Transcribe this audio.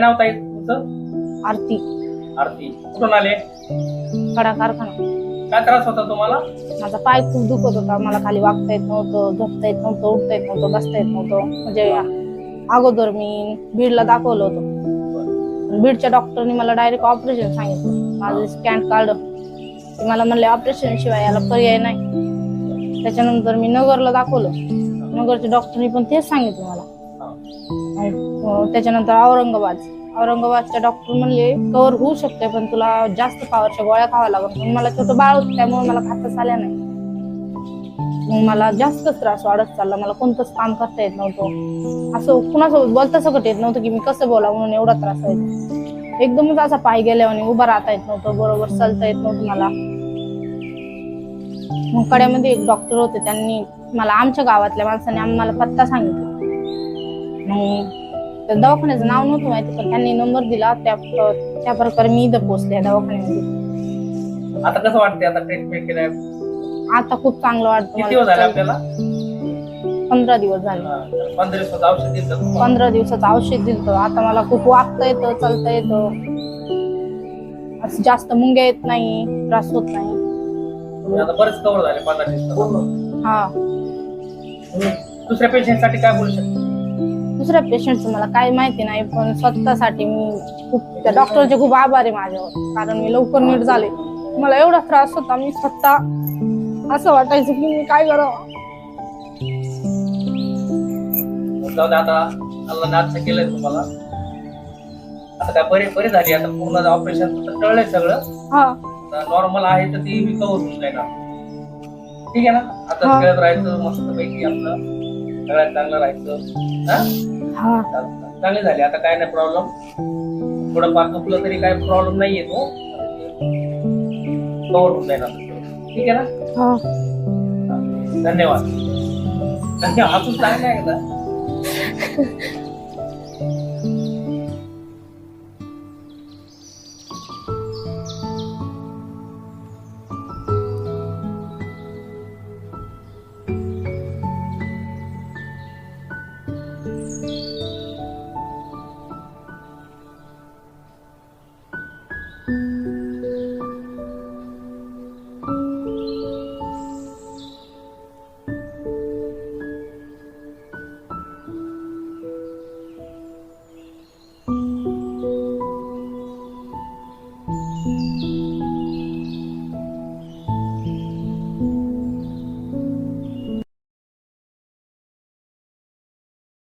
नाव ताई तुमचं? आरती. आरती. कुठून आले? कडा कारखाना. काय त्रास होता तुम्हाला? माझा पाय खूप दुखत होता. मला खाली वागता येत नव्हतं झोपता येत नव्हतं उठता येत नव्हतं बसता येत नव्हतं. म्हणजे अगोदर मी बीडला दाखवलं होतं. बीडच्या डॉक्टरनी मला डायरेक्ट ऑपरेशन सांगितलं. माझं स्कॅन काढलं ते मला म्हणले ऑपरेशन शिवाय याला पर्याय नाही. त्याच्यानंतर मी नगरला दाखवलं. नगरच्या डॉक्टरनी पण तेच सांगितलं मला. त्याच्यानंतर औरंगाबाद. औरंगाबादच्या डॉक्टर म्हणले कव्हर होऊ शकते पण तुला जास्त पावरच्या गोळ्या खावा लागत पण मला छोटं बाळ होतं त्यामुळे मला खातच आल्या नाही. मग मला जास्त त्रास वाढत चालला. मला कोणतंच काम करता येत नव्हतं. असं कुणासोबत बोलता सकट येत नव्हतं की मी कसं बोला म्हणून एवढा त्रास व्हायचा. एकदमच असा पाय गेल्यावर उभा राहता येत नव्हतं. बरोबर चालता येत नव्हतं मला. मग कड्यामध्ये एक डॉक्टर होते. त्यांनी मला आमच्या गावातल्या माणसाने आम्हाला पत्ता सांगितला. त्या दवाखान्याचं नाव नव्हतं माहिती पण त्यांनी नंबर दिला त्या त्या प्रकारे मी इथं पोहोचले दवाखान्यामध्ये आता कसं वाटते आता ट्रीटमेंट केलंय? आता खूप चांगलं वाटतं किती दिवस झाले आपल्याला? पंधरा दिवस झाले. पंधरा दिवसाचं औषध दिलं तुम्हाला. पंधरा दिवसाचं औषध दिलं आता मला खूप वागता येतं चालता येतं. असं जास्त मुंग्या येत नाही त्रास होत नाही. तुम्ही आता बरेच कव्हर झाले पंधरा दिवसात. हा. दुसऱ्या पेशंटसाठी काय बोलू शकता? दुसऱ्या पेशंटचं मला काही माहिती नाही पण स्वतःसाठी मी खूप त्या डॉक्टरचे खूप आभार आहे माझ्यावर. कारण मी लवकर नीट झाले. मला एवढा त्रास होता मी स्वतः असं वाटायचं की मी काय करावं. जाऊ दे आता. अल्ला नाच केलंय तुम्हाला. आता काय बरे बरे झाली. आता पूर्ण ऑपरेशन टळलंय सगळं. हा. नॉर्मल आहे तर ती मी कव्हर होऊन जाईल. ठीक आहे ना? आता. खेळत राहायचं मस्त पैकी आपलं. सगळ्यात चांगलं राहायचं. हा? हा. चांगली झाली आता काय नाही प्रॉब्लेम थोडं पार दुखलं तरी काय प्रॉब्लेम नाही येतो कव्हर होऊन जाईल. ठीक आहे ना? हा. धन्यवाद. धन्यवाद. अजून चांगलं आहे का?